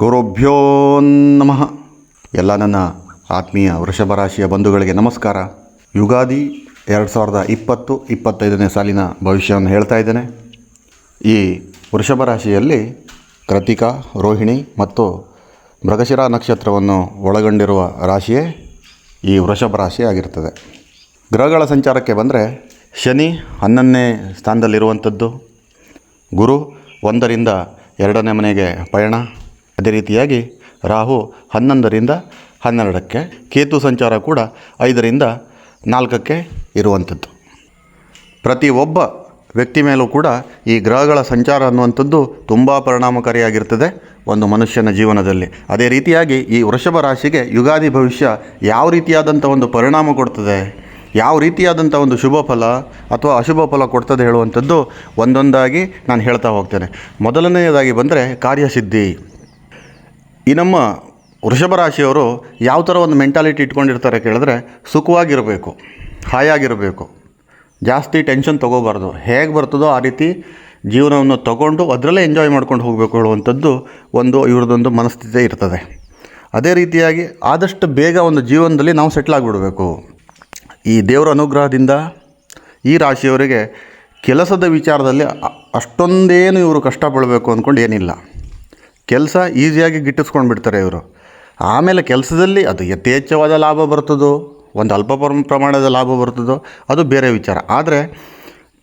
ಗುರುಭ್ಯೋ ನಮಃ. ಎಲ್ಲ ನನ್ನ ಆತ್ಮೀಯ ವೃಷಭ ರಾಶಿಯ ಬಂಧುಗಳಿಗೆ ನಮಸ್ಕಾರ. ಯುಗಾದಿ ಎರಡು ಸಾವಿರದ ಇಪ್ಪತ್ತು, ಇಪ್ಪತ್ತೈದನೇ ಸಾಲಿನ ಭವಿಷ್ಯವನ್ನು ಹೇಳ್ತಾ ಇದ್ದೇನೆ. ಈ ವೃಷಭ ರಾಶಿಯಲ್ಲಿ ಕೃತಿಕಾ, ರೋಹಿಣಿ ಮತ್ತು ಮೃಗಶಿರ ನಕ್ಷತ್ರವನ್ನು ಒಳಗೊಂಡಿರುವ ರಾಶಿಯೇ ಈ ವೃಷಭ ರಾಶಿ ಆಗಿರ್ತದೆ ಗ್ರಹಗಳ ಸಂಚಾರಕ್ಕೆ ಬಂದರೆ ಶನಿ ಹನ್ನೊಂದನೇ ಸ್ಥಾನದಲ್ಲಿರುವಂಥದ್ದು. ಗುರು ಒಂದರಿಂದ ಎರಡನೇ ಮನೆಗೆ ಪಯಣ. ಅದೇ ರೀತಿಯಾಗಿ ರಾಹು ಹನ್ನೊಂದರಿಂದ ಹನ್ನೆರಡಕ್ಕೆ ಕೇತು ಸಂಚಾರ ಕೂಡ ಐದರಿಂದ ನಾಲ್ಕಕ್ಕೆ ಇರುವಂಥದ್ದು. ಪ್ರತಿ ಒಬ್ಬ ವ್ಯಕ್ತಿ ಮೇಲೂ ಕೂಡ ಈ ಗ್ರಹಗಳ ಸಂಚಾರ ಅನ್ನುವಂಥದ್ದು ತುಂಬ ಪರಿಣಾಮಕಾರಿಯಾಗಿರ್ತದೆ ಒಂದು ಮನುಷ್ಯನ ಜೀವನದಲ್ಲಿ. ಅದೇ ರೀತಿಯಾಗಿ ಈ ವೃಷಭ ರಾಶಿಗೆ ಯುಗಾದಿ ಭವಿಷ್ಯ ಯಾವ ರೀತಿಯಾದಂಥ ಒಂದು ಪರಿಣಾಮ ಕೊಡ್ತದೆ, ಯಾವ ರೀತಿಯಾದಂಥ ಒಂದು ಶುಭ ಫಲ ಅಥವಾ ಅಶುಭ ಫಲ ಕೊಡ್ತದೆ ಹೇಳುವಂಥದ್ದು ಒಂದೊಂದಾಗಿ ನಾನು ಹೇಳ್ತಾ ಹೋಗ್ತೇನೆ. ಮೊದಲನೆಯದಾಗಿ ಬಂದರೆ ಕಾರ್ಯಸಿದ್ಧಿ. ಈ ನಮ್ಮ ವೃಷಭ ರಾಶಿಯವರು ಯಾವ ಥರ ಒಂದು ಮೆಂಟಾಲಿಟಿ ಇಟ್ಕೊಂಡಿರ್ತಾರೆ ಕೇಳಿದ್ರೆ ಸುಖವಾಗಿರಬೇಕು, ಹಾಯಾಗಿರಬೇಕು, ಜಾಸ್ತಿ ಟೆನ್ಷನ್ ತೊಗೋಬಾರ್ದು. ಹೇಗೆ ಬರ್ತದೋ ಆ ರೀತಿ ಜೀವನವನ್ನು ತಗೊಂಡು ಅದರಲ್ಲೇ ಎಂಜಾಯ್ ಮಾಡ್ಕೊಂಡು ಹೋಗಬೇಕು ಹೇಳುವಂಥದ್ದು ಒಂದು ಇವ್ರದ್ದೊಂದು ಮನಸ್ಥಿತಿ ಇರ್ತದೆ. ಅದೇ ರೀತಿಯಾಗಿ ಆದಷ್ಟು ಬೇಗ ಒಂದು ಜೀವನದಲ್ಲಿ ನಾವು ಸೆಟ್ಲ್ ಆಗಿಬಿಡಬೇಕು. ಈ ದೇವರ ಅನುಗ್ರಹದಿಂದ ಈ ರಾಶಿಯವರಿಗೆ ಕೆಲಸದ ವಿಚಾರದಲ್ಲಿ ಅಷ್ಟೊಂದೇನು ಇವರು ಕಷ್ಟಪಡಬೇಕು ಅಂದ್ಕೊಂಡು ಏನಿಲ್ಲ. ಕೆಲಸ ಈಸಿಯಾಗಿ ಗಿಟ್ಟಿಸ್ಕೊಂಡು ಬಿಡ್ತಾರೆ ಇವರು. ಆಮೇಲೆ ಕೆಲಸದಲ್ಲಿ ಅದು ಯಥೇಚ್ಛವಾದ ಲಾಭ ಬರ್ತದೋ, ಒಂದು ಅಲ್ಪ ಪ್ರಮಾಣದ ಲಾಭ ಬರ್ತದೋ, ಅದು ಬೇರೆ ವಿಚಾರ. ಆದರೆ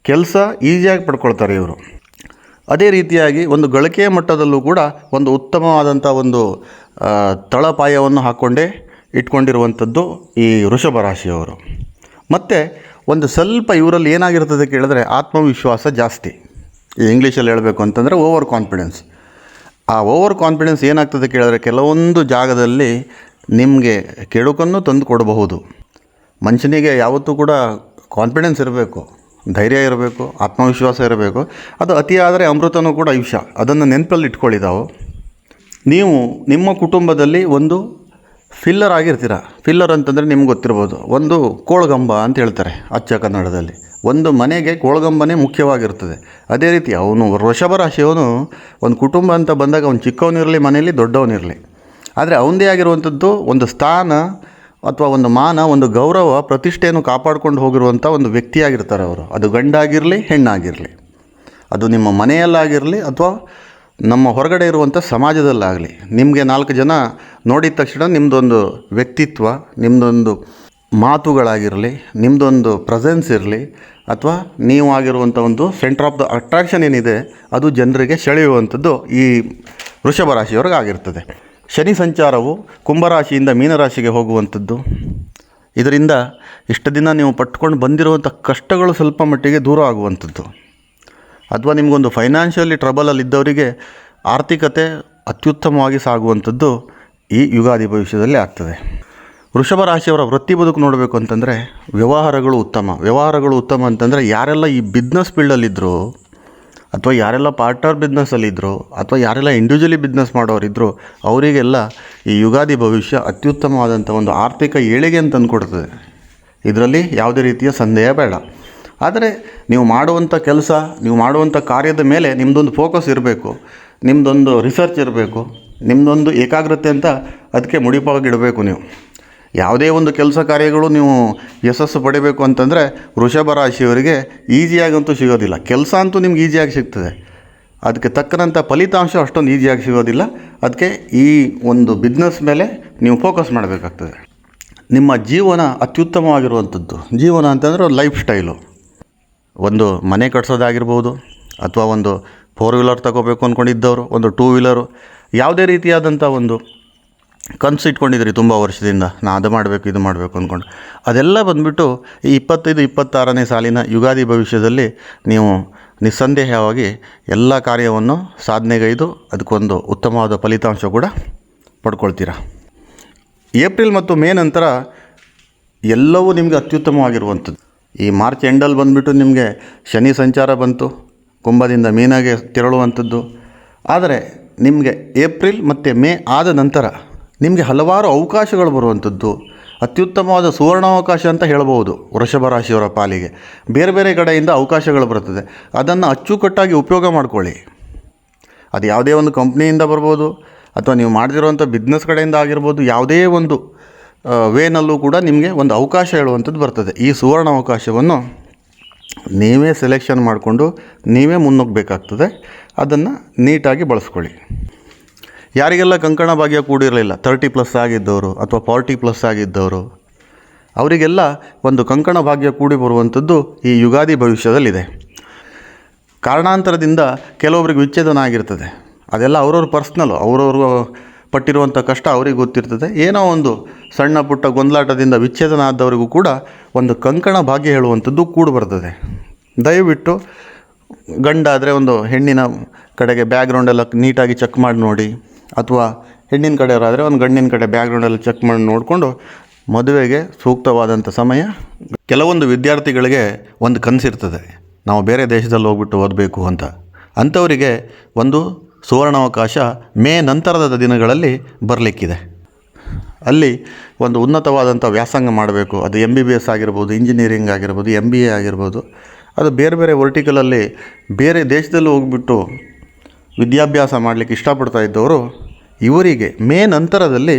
ಕೆಲಸ ಈಸಿಯಾಗಿ ಪಡ್ಕೊಳ್ತಾರೆ ಇವರು. ಅದೇ ರೀತಿಯಾಗಿ ಒಂದು ಗಳಿಕೆಯ ಮಟ್ಟದಲ್ಲೂ ಕೂಡ ಒಂದು ಉತ್ತಮವಾದಂಥ ಒಂದು ತಳಪಾಯವನ್ನು ಹಾಕ್ಕೊಂಡೇ ಇಟ್ಕೊಂಡಿರುವಂಥದ್ದು ಈ ವೃಷಭ ರಾಶಿಯವರು. ಮತ್ತು ಒಂದು ಸ್ವಲ್ಪ ಇವರಲ್ಲಿ ಏನಾಗಿರ್ತದೆ ಕೇಳಿದ್ರೆ ಆತ್ಮವಿಶ್ವಾಸ ಜಾಸ್ತಿ. ಈ ಇಂಗ್ಲೀಷಲ್ಲಿ ಹೇಳಬೇಕು ಅಂತಂದರೆ ಓವರ್ ಕಾನ್ಫಿಡೆನ್ಸ್ ಆ ಓವರ್ ಕಾನ್ಫಿಡೆನ್ಸ್ ಏನಾಗ್ತದೆ ಕೇಳಿದ್ರೆ ಕೆಲವೊಂದು ಜಾಗದಲ್ಲಿ ನಿಮಗೆ ಕೆಡುಕನ್ನು ತಂದು ಕೊಡಬಹುದು. ಮನುಷ್ಯನಿಗೆ ಯಾವತ್ತೂ ಕೂಡ ಕಾನ್ಫಿಡೆನ್ಸ್ ಇರಬೇಕು, ಧೈರ್ಯ ಇರಬೇಕು, ಆತ್ಮವಿಶ್ವಾಸ ಇರಬೇಕು. ಅದು ಅತಿಯಾದರೆ ಅಮೃತನೂ ಕೂಡ ಆಯುಷ್ಯ ಅದನ್ನು ನೆನಪಲ್ಲಿ ಇಟ್ಕೊಳ್ಳಿ ತಾವು ನೀವು ನಿಮ್ಮ ಕುಟುಂಬದಲ್ಲಿ ಒಂದು ಫಿಲ್ಲರ್ ಆಗಿರ್ತೀರ? ಫಿಲ್ಲರ್ ಅಂತಂದರೆ ನಿಮ್ಗೆ ಗೊತ್ತಿರ್ಬೋದು. ಒಂದು ಕೋಳಗಂಬ ಅಂತ ಹೇಳ್ತಾರೆ ಅಚ್ಚ ಕನ್ನಡದಲ್ಲಿ. ಒಂದು ಮನೆಗೆ ಕೋಳಗಂಬನೇ ಮುಖ್ಯವಾಗಿರ್ತದೆ. ಅದೇ ರೀತಿ ಅವನು ವೃಷಭ ರಾಶಿಯವನು ಒಂದು ಕುಟುಂಬ ಅಂತ ಬಂದಾಗ ಅವನು ಚಿಕ್ಕವನಿರಲಿ ಮನೆಯಲ್ಲಿ ದೊಡ್ಡವನಿರಲಿ ಆದರೆ ಅವನದೇ ಆಗಿರುವಂಥದ್ದು ಒಂದು ಸ್ಥಾನ ಅಥವಾ ಒಂದು ಮಾನ, ಒಂದು ಗೌರವ, ಪ್ರತಿಷ್ಠೆಯನ್ನು ಕಾಪಾಡ್ಕೊಂಡು ಹೋಗಿರುವಂಥ ಒಂದು ವ್ಯಕ್ತಿಯಾಗಿರ್ತಾರೆ ಅವರು. ಅದು ಗಂಡಾಗಿರಲಿ, ಹೆಣ್ಣಾಗಿರಲಿ. ಅದು ನಿಮ್ಮ ಮನೆಯಲ್ಲಾಗಿರಲಿ ಅಥವಾ ನಮ್ಮ ಹೊರಗಡೆ ಇರುವಂಥ ಸಮಾಜದಲ್ಲಾಗಲಿ. ನಿಮಗೆ ನಾಲ್ಕು ಜನ ನೋಡಿದ ತಕ್ಷಣ ನಿಮ್ಮದೊಂದು ವ್ಯಕ್ತಿತ್ವ ನಿಮ್ಮದೊಂದು ಮಾತುಗಳಾಗಿರಲಿ ನಿಮ್ಮದೊಂದು ಪ್ರೆಸೆನ್ಸ್ ಇರಲಿ ಅಥವಾ ನೀವು ಆಗಿರುವಂಥ ಒಂದು ಸೆಂಟರ್ ಆಫ್ ದ ಅಟ್ರಾಕ್ಷನ್ ಏನಿದೆ, ಅದು ಜನರಿಗೆ ಸೆಳೆಯುವಂಥದ್ದು ಈ ವೃಷಭ ರಾಶಿಯವ್ರಿಗೆ ಆಗಿರ್ತದೆ. ಶನಿ ಸಂಚಾರವು ಕುಂಭರಾಶಿಯಿಂದ ಮೀನರಾಶಿಗೆ ಹೋಗುವಂಥದ್ದು. ಇದರಿಂದ ಇಷ್ಟು ದಿನ ನೀವು ಪಟ್ಕೊಂಡು ಬಂದಿರುವಂಥ ಕಷ್ಟಗಳು ಸ್ವಲ್ಪ ಮಟ್ಟಿಗೆ ದೂರ ಆಗುವಂಥದ್ದು. ಅಥವಾ ನಿಮಗೊಂದು ಫೈನಾನ್ಷಿಯಲಿ ಟ್ರಬಲಲ್ಲಿದ್ದವರಿಗೆ ಆರ್ಥಿಕತೆ ಅತ್ಯುತ್ತಮವಾಗಿ ಸಾಗುವಂಥದ್ದು ಈ ಯುಗಾದಿ ಭವಿಷ್ಯದಲ್ಲಿ ಆಗ್ತದೆ. ವೃಷಭ ರಾಶಿಯವರ ವೃತ್ತಿ ಬದುಕು ನೋಡಬೇಕು ಅಂತಂದರೆ ವ್ಯವಹಾರಗಳು ಉತ್ತಮ. ವ್ಯವಹಾರಗಳು ಉತ್ತಮ ಅಂತಂದರೆ ಯಾರೆಲ್ಲ ಈ ಬಿಸ್ನೆಸ್ ಫೀಲ್ಡಲ್ಲಿದ್ದರು ಅಥವಾ ಯಾರೆಲ್ಲ ಪಾರ್ಟ್ನರ್ ಬಿಸ್ನೆಸ್ಸಲ್ಲಿದ್ದರು ಅಥವಾ ಯಾರೆಲ್ಲ ಇಂಡಿವಿಜುವಲಿ ಬಿಸ್ನೆಸ್ ಮಾಡೋರಿದ್ದರು ಅವರಿಗೆಲ್ಲ ಈ ಯುಗಾದಿ ಭವಿಷ್ಯ ಅತ್ಯುತ್ತಮವಾದಂಥ ಒಂದು ಆರ್ಥಿಕ ಏಳಿಗೆ ಅಂತ ಅಂದ್ಕೊಡ್ತದೆ ಇದರಲ್ಲಿ ಯಾವುದೇ ರೀತಿಯ ಸಂದೇಹ ಬೇಡ. ಆದರೆ ನೀವು ಮಾಡುವಂಥ ಕೆಲಸ, ನೀವು ಮಾಡುವಂಥ ಕಾರ್ಯದ ಮೇಲೆ ನಿಮ್ಮದೊಂದು ಫೋಕಸ್ ಇರಬೇಕು ನಿಮ್ಮದೊಂದು ರಿಸರ್ಚ್ ಇರಬೇಕು ನಿಮ್ಮದೊಂದು ಏಕಾಗ್ರತೆ ಅಂತ ಅದಕ್ಕೆ ಮುಡಿಪಾಗಿಡಬೇಕು ನೀವು. ಯಾವುದೇ ಒಂದು ಕೆಲಸ ಕಾರ್ಯಗಳು ನೀವು ಯಶಸ್ಸು ಪಡಿಬೇಕು ಅಂತಂದರೆ ವೃಷಭ ರಾಶಿಯವರಿಗೆ ಈಸಿಯಾಗಂತೂ ಸಿಗೋದಿಲ್ಲ. ಕೆಲಸ ಅಂತೂ ನಿಮ್ಗೆ ಈಸಿಯಾಗಿ ಸಿಗ್ತದೆ. ಅದಕ್ಕೆ ತಕ್ಕನಂಥ ಫಲಿತಾಂಶ ಅಷ್ಟೊಂದು ಈಸಿಯಾಗಿ ಸಿಗೋದಿಲ್ಲ. ಅದಕ್ಕೆ ಈ ಒಂದು ಬಿಸ್ನೆಸ್ ಮೇಲೆ ನೀವು ಫೋಕಸ್ ಮಾಡಬೇಕಾಗ್ತದೆ. ನಿಮ್ಮ ಜೀವನ ಅತ್ಯುತ್ತಮವಾಗಿರುವಂಥದ್ದು. ಜೀವನ ಅಂತಂದರೆ ಲೈಫ್ ಸ್ಟೈಲು ಒಂದು ಮನೆ ಕಟ್ಸೋದಾಗಿರ್ಬೋದು, ಅಥವಾ ಒಂದು ಫೋರ್ ವೀಲರ್ ತಗೋಬೇಕು ಅಂದ್ಕೊಂಡಿದ್ದವರು ಒಂದು ಟೂ ವೀಲರು ಯಾವುದೇ ರೀತಿಯಾದಂಥ ಒಂದು ಕನಸು ಇಟ್ಕೊಂಡಿದ್ರಿ ತುಂಬ ವರ್ಷದಿಂದ. ನಾ ಅದು ಮಾಡಬೇಕು, ಇದು ಮಾಡಬೇಕು ಅಂದ್ಕೊಂಡು. ಅದೆಲ್ಲ ಬಂದುಬಿಟ್ಟು ಈ ಇಪ್ಪತ್ತೈದು, ಇಪ್ಪತ್ತಾರನೇ ಸಾಲಿನ ಯುಗಾದಿ ಭವಿಷ್ಯದಲ್ಲಿ ನೀವು ನಿಸ್ಸಂದೇಹವಾಗಿ ಎಲ್ಲ ಕಾರ್ಯವನ್ನು ಸಾಧನೆಗೈದು, ಅದಕ್ಕೊಂದು ಉತ್ತಮವಾದ ಫಲಿತಾಂಶ ಕೂಡ ಪಡ್ಕೊಳ್ತೀರಾ? ಏಪ್ರಿಲ್ ಮತ್ತು ಮೇ ನಂತರ ಎಲ್ಲವೂ ನಿಮಗೆ ಅತ್ಯುತ್ತಮವಾಗಿರುವಂಥದ್ದು. ಈ ಮಾರ್ಚ್ ಎಂಡಲ್ಲಿ ಬಂದುಬಿಟ್ಟು ನಿಮಗೆ ಶನಿ ಸಂಚಾರ ಬಂತು, ಕುಂಭದಿಂದ ಮೀನಾಗೆ ತೆರಳುವಂಥದ್ದು. ಆದರೆ ನಿಮಗೆ ಏಪ್ರಿಲ್ ಮತ್ತು ಮೇ ಆದ ನಂತರ ನಿಮಗೆ ಹಲವಾರು ಅವಕಾಶಗಳು ಬರುವಂಥದ್ದು. ಅತ್ಯುತ್ತಮವಾದ ಸುವರ್ಣಾವಕಾಶ ಅಂತ ಹೇಳ್ಬೋದು ವೃಷಭ ರಾಶಿಯವರ ಪಾಲಿಗೆ. ಬೇರೆ ಬೇರೆ ಕಡೆಯಿಂದ ಅವಕಾಶಗಳು ಬರ್ತದೆ ಅದನ್ನು ಅಚ್ಚುಕಟ್ಟಾಗಿ ಉಪಯೋಗ ಮಾಡ್ಕೊಳ್ಳಿ. ಅದು ಯಾವುದೇ ಒಂದು ಕಂಪ್ನಿಯಿಂದ ಬರ್ಬೋದು, ಅಥವಾ ನೀವು ಮಾಡ್ತಿರೋವಂಥ ಬಿಸ್ನೆಸ್ ಕಡೆಯಿಂದ ಆಗಿರ್ಬೋದು, ಯಾವುದೇ ಒಂದು ವೇನಲ್ಲೂ ಕೂಡ ನಿಮಗೆ ಒಂದು ಅವಕಾಶ ಹೇಳುವಂಥದ್ದು ಬರ್ತದೆ. ಈ ಸುವರ್ಣ ಅವಕಾಶವನ್ನು ನೀವೇ ಸೆಲೆಕ್ಷನ್ ಮಾಡಿಕೊಂಡು ನೀವೇ ಮುನ್ನುಗ್ಗಬೇಕಾಗ್ತದೆ ಅದನ್ನು ನೀಟಾಗಿ ಬಳಸ್ಕೊಳ್ಳಿ. ಯಾರಿಗೆಲ್ಲ ಕಂಕಣ ಭಾಗ್ಯ ಕೂಡಿರಲಿಲ್ಲ ತರ್ಟಿ ಪ್ಲಸ್ ಆಗಿದ್ದವರು ಅಥವಾ ಫಾರ್ಟಿ ಪ್ಲಸ್ ಆಗಿದ್ದವರು, ಅವರಿಗೆಲ್ಲ ಒಂದು ಕಂಕಣ ಭಾಗ್ಯ ಕೂಡಿ ಬರುವಂಥದ್ದು ಈ ಯುಗಾದಿ ಭವಿಷ್ಯದಲ್ಲಿದೆ. ಕಾರಣಾಂತರದಿಂದ ಕೆಲವೊಬ್ರಿಗೆ ವಿಚ್ಛೇದನ ಆಗಿರ್ತದೆ. ಅದೆಲ್ಲ ಅವ್ರವ್ರ ಪರ್ಸ್ನಲ್ಲು ಅವ್ರವ್ರ ಪಟ್ಟಿರುವಂಥ ಕಷ್ಟ ಅವ್ರಿಗೆ ಗೊತ್ತಿರ್ತದೆ. ಏನೋ ಒಂದು ಸಣ್ಣ ಪುಟ್ಟ ಗೊಂದಲಾಟದಿಂದ ವಿಚ್ಛೇದನ ಆದವರಿಗೂ ಕೂಡ ಒಂದು ಕಂಕಣ ಭಾಗ್ಯ ಹೇಳುವಂಥದ್ದು ಕೂಡಿ ಬರ್ತದೆ. ದಯವಿಟ್ಟು ಗಂಡ ಆದರೆ ಒಂದು ಹೆಣ್ಣಿನ ಕಡೆಗೆ ಬ್ಯಾಗ್ರೌಂಡೆಲ್ಲ ನೀಟಾಗಿ ಚೆಕ್ ಮಾಡಿ ನೋಡಿ. ಅಥವಾ ಹೆಣ್ಣಿನ ಕಡೆಯವರಾದರೆ ಒಂದು ಗಂಡಿನ ಕಡೆ ಬ್ಯಾಕ್ಗ್ರೌಂಡ್ ಎಲ್ಲ ಚೆಕ್ ಮಾಡಿ ನೋಡಿಕೊಂಡು ಮದುವೆಗೆ ಸೂಕ್ತವಾದಂಥ ಸಮಯ. ಕೆಲವೊಂದು ವಿದ್ಯಾರ್ಥಿಗಳಿಗೆ ಒಂದು ಕನಸಿರ್ತದೆ ನಾವು ಬೇರೆ ದೇಶದಲ್ಲಿ ಹೋಗ್ಬಿಟ್ಟು ಓದಬೇಕು ಅಂತ. ಅಂಥವರಿಗೆ ಒಂದು ಸುವರ್ಣಾವಕಾಶ ಮೇ ನಂತರದ ದಿನಗಳಲ್ಲಿ ಬರಲಿಕ್ಕಿದೆ. ಅಲ್ಲಿ ಒಂದು ಉನ್ನತವಾದಂಥ ವ್ಯಾಸಂಗ ಮಾಡಬೇಕು. ಅದು ಎಂ ಬಿ ಬಿ ಎಸ್ ಆಗಿರ್ಬೋದು ಇಂಜಿನಿಯರಿಂಗ್ ಆಗಿರ್ಬೋದು ಎಂ ಬಿ ಎ ಆಗಿರ್ಬೋದು. ಅದು ಬೇರೆ ಬೇರೆ ವರ್ಟಿಕಲಲ್ಲಿ ಬೇರೆ ದೇಶದಲ್ಲಿ ಹೋಗ್ಬಿಟ್ಟು ವಿದ್ಯಾಭ್ಯಾಸ ಮಾಡಲಿಕ್ಕೆ ಇಷ್ಟಪಡ್ತಾ ಇದ್ದವರು ಇವರಿಗೆ ಮೇ ನಂತರದಲ್ಲಿ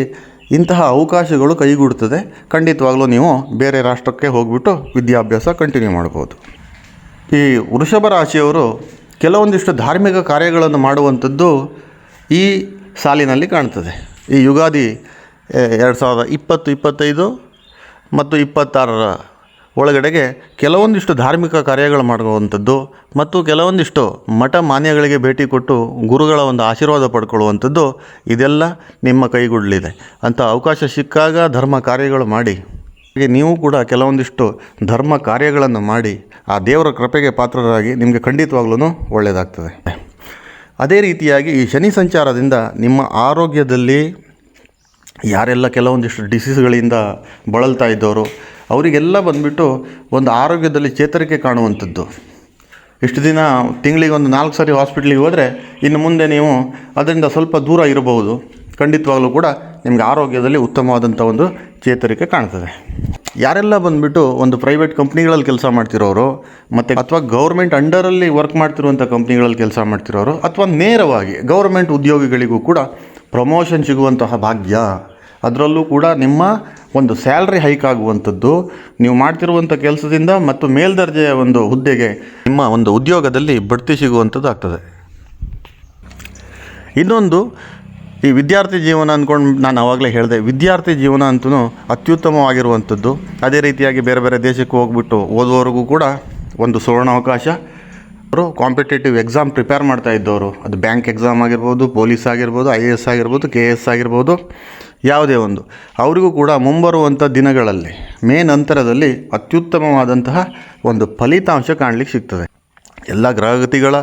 ಇಂತಹ ಅವಕಾಶಗಳು ಕೈಗೂಡುತ್ತದೆ ಖಂಡಿತವಾಗಲೂ ನೀವು ಬೇರೆ ರಾಷ್ಟ್ರಕ್ಕೆ ಹೋಗಿಬಿಟ್ಟು ವಿದ್ಯಾಭ್ಯಾಸ ಕಂಟಿನ್ಯೂ ಮಾಡ್ಬೋದು. ಈ ವೃಷಭ ರಾಶಿಯವರು ಕೆಲವೊಂದಿಷ್ಟು ಧಾರ್ಮಿಕ ಕಾರ್ಯಗಳನ್ನು ಮಾಡುವಂಥದ್ದು ಈ ಸಾಲಿನಲ್ಲಿ ಕಾಣ್ತದೆ. ಈ ಯುಗಾದಿ ಎರಡು ಸಾವಿರದ ಇಪ್ಪತ್ತು, ಇಪ್ಪತ್ತೈದು ಮತ್ತು ಇಪ್ಪತ್ತಾರರ ಒಳಗಡೆಗೆ ಕೆಲವೊಂದಿಷ್ಟು ಧಾರ್ಮಿಕ ಕಾರ್ಯಗಳು ಮಾಡುವಂಥದ್ದು ಮತ್ತು ಕೆಲವೊಂದಿಷ್ಟು ಮಠ ಮಾನ್ಯಗಳಿಗೆ ಭೇಟಿ ಕೊಟ್ಟು ಗುರುಗಳ ಒಂದು ಆಶೀರ್ವಾದ ಪಡ್ಕೊಳ್ಳುವಂಥದ್ದು ಇದೆಲ್ಲ ನಿಮ್ಮ ಕೈಗೂಡಲಿದೆ ಅಂತ ಅವಕಾಶ ಸಿಕ್ಕಾಗ ಧರ್ಮ ಕಾರ್ಯಗಳು ಮಾಡಿ. ಹಾಗೆ ನೀವು ಕೂಡ ಕೆಲವೊಂದಿಷ್ಟು ಧರ್ಮ ಕಾರ್ಯಗಳನ್ನು ಮಾಡಿ ಆ ದೇವರ ಕೃಪೆಗೆ ಪಾತ್ರರಾಗಿ ನಿಮಗೆ ಖಂಡಿತವಾಗ್ಲೂ ಒಳ್ಳೆಯದಾಗ್ತದೆ. ಅದೇ ರೀತಿಯಾಗಿ ಈ ಶನಿ ಸಂಚಾರದಿಂದ ನಿಮ್ಮ ಆರೋಗ್ಯದಲ್ಲಿ ಯಾರೆಲ್ಲ ಕೆಲವೊಂದಿಷ್ಟು ಡಿಸೀಸ್ಗಳಿಂದ ಬಳಲ್ತಾ ಇದ್ದವರು ಅವರಿಗೆಲ್ಲ ಬಂದುಬಿಟ್ಟು ಒಂದು ಆರೋಗ್ಯದಲ್ಲಿ ಚೇತರಿಕೆ ಕಾಣುವಂಥದ್ದು. ಇಷ್ಟು ದಿನ ತಿಂಗಳಿಗೆ ಒಂದು ನಾಲ್ಕು ಸಾರಿ ಹಾಸ್ಪಿಟ್ಲಿಗೆ ಹೋದರೆ ಇನ್ನು ಮುಂದೆ ನೀವು ಅದರಿಂದ ಸ್ವಲ್ಪ ದೂರ ಇರಬಹುದು. ಖಂಡಿತವಾಗಲೂ ಕೂಡ ನಿಮಗೆ ಆರೋಗ್ಯದಲ್ಲಿ ಉತ್ತಮವಾದಂಥ ಒಂದು ಚೇತರಿಕೆ ಕಾಣ್ತದೆ. ಯಾರೆಲ್ಲ ಬಂದುಬಿಟ್ಟು ಒಂದು ಪ್ರೈವೇಟ್ ಕಂಪ್ನಿಗಳಲ್ಲಿ ಕೆಲಸ ಮಾಡ್ತಿರೋರು ಮತ್ತು ಅಥವಾ ಗೌರ್ಮೆಂಟ್ ಅಂಡರಲ್ಲಿ ವರ್ಕ್ ಮಾಡ್ತಿರುವಂಥ ಕಂಪ್ನಿಗಳಲ್ಲಿ ಕೆಲಸ ಮಾಡ್ತಿರೋರು ಅಥವಾ ನೇರವಾಗಿ ಗೌರ್ಮೆಂಟ್ ಉದ್ಯೋಗಿಗಳಿಗೂ ಕೂಡ ಪ್ರಮೋಷನ್ ಸಿಗುವಂತಹ ಭಾಗ್ಯ. ಅದರಲ್ಲೂ ಕೂಡ ನಿಮ್ಮ ಒಂದು ಸ್ಯಾಲ್ರಿ ಹೈಕ್ ಆಗುವಂಥದ್ದು ನೀವು ಮಾಡ್ತಿರುವಂಥ ಕೆಲಸದಿಂದ ಮತ್ತು ಮೇಲ್ದರ್ಜೆಯ ಒಂದು ಹುದ್ದೆಗೆ ನಿಮ್ಮ ಒಂದು ಉದ್ಯೋಗದಲ್ಲಿ ಬಡ್ತಿ ಸಿಗುವಂಥದ್ದು ಆಗ್ತದೆ. ಇನ್ನೊಂದು, ಈ ವಿದ್ಯಾರ್ಥಿ ಜೀವನ ಅಂದ್ಕೊಂಡು ನಾನು ಆವಾಗಲೇ ಹೇಳಿದೆ, ವಿದ್ಯಾರ್ಥಿ ಜೀವನ ಅಂತೂ ಅತ್ಯುತ್ತಮವಾಗಿರುವಂಥದ್ದು. ಅದೇ ರೀತಿಯಾಗಿ ಬೇರೆ ಬೇರೆ ದೇಶಕ್ಕೆ ಹೋಗ್ಬಿಟ್ಟು ಓದುವವರೆಗೂ ಕೂಡ ಒಂದು ಸುವರ್ಣ ಅವಕಾಶ ಅವರು ಕಾಂಪಿಟೇಟಿವ್ ಎಕ್ಸಾಮ್ ಪ್ರಿಪೇರ್ ಮಾಡ್ತಾ ಇದ್ದವರು. ಅದು ಬ್ಯಾಂಕ್ ಎಕ್ಸಾಮ್ ಆಗಿರ್ಬೋದು ಪೊಲೀಸ್ ಆಗಿರ್ಬೋದು ಐ ಎ ಎಸ್ ಆಗಿರ್ಬೋದು ಕೆ ಎ ಎಸ್ ಆಗಿರ್ಬೋದು. ಯಾವುದೇ ಒಂದು. ಅವರಿಗೂ ಕೂಡ ಮುಂಬರುವಂಥ ದಿನಗಳಲ್ಲಿ ಮೇ ನಂತರದಲ್ಲಿ ಅತ್ಯುತ್ತಮವಾದಂತಹ ಒಂದು ಫಲಿತಾಂಶ ಕಾಣಲಿಕ್ಕೆ ಸಿಗ್ತದೆ. ಎಲ್ಲ ಗ್ರಹಗತಿಗಳ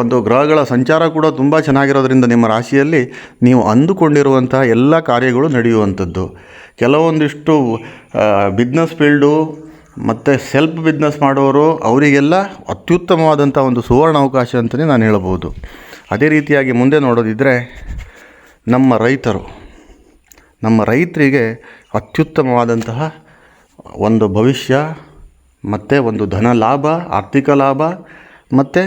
ಒಂದು ಗ್ರಹಗಳ ಸಂಚಾರ ಕೂಡ ತುಂಬ ಚೆನ್ನಾಗಿರೋದ್ರಿಂದ ನಿಮ್ಮ ರಾಶಿಯಲ್ಲಿ ನೀವು ಅಂದುಕೊಂಡಿರುವಂತಹ ಎಲ್ಲ ಕಾರ್ಯಗಳು ನಡೆಯುವಂಥದ್ದು. ಕೆಲವೊಂದಿಷ್ಟು ಬಿಸ್ನೆಸ್ ಫೀಲ್ಡು ಮತ್ತು ಸೆಲ್ಫ್ ಬಿಸ್ನೆಸ್ ಮಾಡುವವರು ಅವರಿಗೆಲ್ಲ ಅತ್ಯುತ್ತಮವಾದಂಥ ಒಂದು ಸುವರ್ಣ ಅವಕಾಶ ಅಂತಲೇ ನಾನು ಹೇಳಬಹುದು. ಅದೇ ರೀತಿಯಾಗಿ ಮುಂದೆ ನೋಡೋದಿದ್ದರೆ ನಮ್ಮ ರೈತರು ನಮ್ಮ ರೈತರಿಗೆ ಅತ್ಯುತ್ತಮವಾದಂತಹ ಒಂದು ಭವಿಷ್ಯ, ಮತ್ತು ಒಂದು ಧನ ಲಾಭ, ಆರ್ಥಿಕ ಲಾಭ, ಮತ್ತು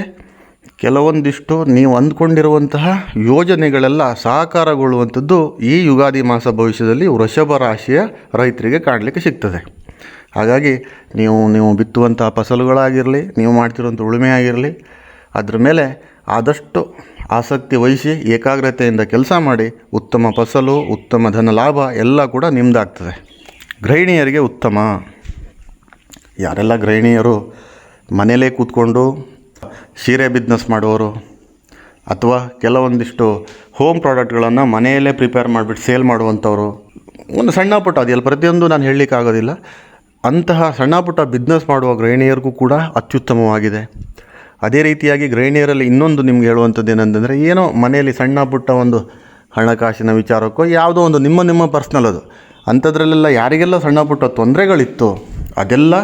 ಕೆಲವೊಂದಿಷ್ಟು ನೀವು ಅಂದ್ಕೊಂಡಿರುವಂತಹ ಯೋಜನೆಗಳೆಲ್ಲ ಸಾಕಾರಗೊಳ್ಳುವಂಥದ್ದು ಈ ಯುಗಾದಿ ಮಾಸ ಭವಿಷ್ಯದಲ್ಲಿ ವೃಷಭ ರಾಶಿಯ ರೈತರಿಗೆ ಕಾಣಲಿಕ್ಕೆ ಸಿಗ್ತದೆ. ಹಾಗಾಗಿ ನೀವು ನೀವು ಬಿತ್ತುವಂಥ ಫಸಲುಗಳಾಗಿರಲಿ, ನೀವು ಮಾಡ್ತಿರುವಂಥ ಉಳುಮೆ ಆಗಿರಲಿ ಅದ್ರ ಮೇಲೆ ಆದಷ್ಟು ಆಸಕ್ತಿ ವಹಿಸಿ ಏಕಾಗ್ರತೆಯಿಂದ ಕೆಲಸ ಮಾಡಿ ಉತ್ತಮ ಫಸಲು, ಉತ್ತಮ ಧನ ಲಾಭ ಎಲ್ಲ ಕೂಡ ನಿಮ್ಮದಾಗ್ತದೆ ಗೃಹಿಣಿಯರಿಗೆ ಉತ್ತಮ. ಯಾರೆಲ್ಲ ಗೃಹಿಣಿಯರು ಮನೆಯಲ್ಲೇ ಕೂತ್ಕೊಂಡು ಸೀರೆ ಬಿಸ್ನೆಸ್ ಮಾಡುವವರು ಅಥವಾ ಕೆಲವೊಂದಿಷ್ಟು ಹೋಮ್ ಪ್ರಾಡಕ್ಟ್ಗಳನ್ನು ಮನೆಯಲ್ಲೇ ಪ್ರಿಪೇರ್ ಮಾಡಿಬಿಟ್ಟು ಸೇಲ್ ಮಾಡುವಂಥವ್ರು, ಒಂದು ಸಣ್ಣ ಪುಟ್ಟ ಅದೆಲ್ಲ ಪ್ರತಿಯೊಂದು ನಾನು ಹೇಳಲಿಕ್ಕಾಗೋದಿಲ್ಲ, ಅಂತಹ ಸಣ್ಣ ಪುಟ್ಟ ಬಿಸ್ನೆಸ್ ಮಾಡುವ ಗೃಹಿಣಿಯರಿಗೂ ಕೂಡ ಅತ್ಯುತ್ತಮವಾಗಿದೆ. ಅದೇ ರೀತಿಯಾಗಿ ಗೃಹಿಣಿಯರಲ್ಲಿ ಇನ್ನೊಂದು ನಿಮ್ಗೆ ಹೇಳುವಂಥದ್ದು ಏನಂತಂದರೆ, ಏನೋ ಮನೆಯಲ್ಲಿ ಸಣ್ಣ ಪುಟ್ಟ ಒಂದು ಹಣಕಾಸಿನ ವಿಚಾರಕ್ಕೋ ಯಾವುದೋ ಒಂದು ನಿಮ್ಮ ನಿಮ್ಮ ಪರ್ಸ್ನಲ್ ಅದು. ಅಂಥದ್ರಲ್ಲೆಲ್ಲ ಯಾರಿಗೆಲ್ಲ ಸಣ್ಣ ಪುಟ್ಟ ತೊಂದರೆಗಳಿತ್ತು ಅದೆಲ್ಲ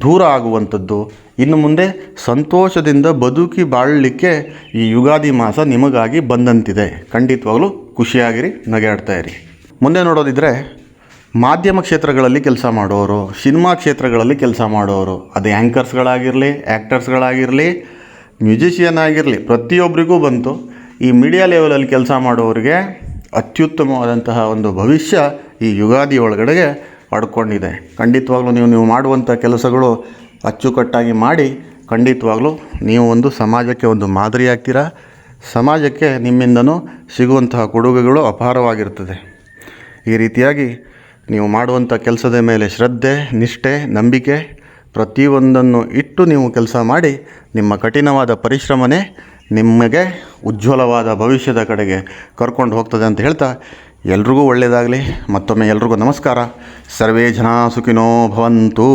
ದೂರ ಆಗುವಂಥದ್ದು. ಇನ್ನು ಮುಂದೆ ಸಂತೋಷದಿಂದ ಬದುಕಿ ಬಾಳಲಿಕ್ಕೆ ಈ ಯುಗಾದಿ ಮಾಸ ನಿಮಗಾಗಿ ಬಂದಂತಿದೆ. ಖಂಡಿತವಾಗಲೂ ಖುಷಿಯಾಗಿರಿ, ನಗೆ ಇರಿ. ಮುಂದೆ ನೋಡೋದಿದ್ದರೆ ಮಾಧ್ಯಮ ಕ್ಷೇತ್ರಗಳಲ್ಲಿ ಕೆಲಸ ಮಾಡೋರು, ಸಿನಿಮಾ ಕ್ಷೇತ್ರಗಳಲ್ಲಿ ಕೆಲಸ ಮಾಡೋರು, ಅದು ಆ್ಯಂಕರ್ಸ್ಗಳಾಗಿರಲಿ ಆ್ಯಕ್ಟರ್ಸ್ಗಳಾಗಿರಲಿ ಮ್ಯೂಸಿಷಿಯನ್ ಆಗಿರಲಿ ಪ್ರತಿಯೊಬ್ಬರಿಗೂ ಬಂತು. ಈ ಮೀಡಿಯಾ ಲೆವೆಲಲ್ಲಿ ಕೆಲಸ ಮಾಡೋರಿಗೆ ಅತ್ಯುತ್ತಮವಾದಂತಹ ಒಂದು ಭವಿಷ್ಯ ಈ ಯುಗಾದಿ ಒಳಗಡೆಗೆ ಪಡ್ಕೊಂಡಿದೆ. ಖಂಡಿತವಾಗ್ಲೂ ನೀವು ನೀವು ಮಾಡುವಂಥ ಕೆಲಸಗಳು ಅಚ್ಚುಕಟ್ಟಾಗಿ ಮಾಡಿ, ಖಂಡಿತವಾಗ್ಲೂ ನೀವು ಒಂದು ಸಮಾಜಕ್ಕೆ ಒಂದು ಮಾದರಿ ಆಗ್ತೀರಾ? ಸಮಾಜಕ್ಕೆ ನಿಮ್ಮಿಂದನೂ ಸಿಗುವಂತಹ ಕೊಡುಗೆಗಳು ಅಪಾರವಾಗಿರ್ತದೆ. ಈ ರೀತಿಯಾಗಿ ನೀವು ಮಾಡುವಂಥ ಕೆಲಸದ ಮೇಲೆ ಶ್ರದ್ಧೆ, ನಿಷ್ಠೆ, ನಂಬಿಕೆ ಪ್ರತಿಯೊಂದನ್ನು ಇಟ್ಟು ನೀವು ಕೆಲಸ ಮಾಡಿ ನಿಮ್ಮ ಕಠಿಣವಾದ ಪರಿಶ್ರಮನೇ ನಿಮಗೆ ಉಜ್ವಲವಾದ ಭವಿಷ್ಯದ ಕಡೆಗೆ ಕರ್ಕೊಂಡು ಹೋಗ್ತದೆ ಅಂತ ಹೇಳ್ತಾ ಎಲ್ರಿಗೂ ಒಳ್ಳೆಯದಾಗಲಿ. ಮತ್ತೊಮ್ಮೆ ಎಲ್ರಿಗೂ ನಮಸ್ಕಾರ. ಸರ್ವೇ ಜನ ಸುಖಿನೋ ಭವಂತು.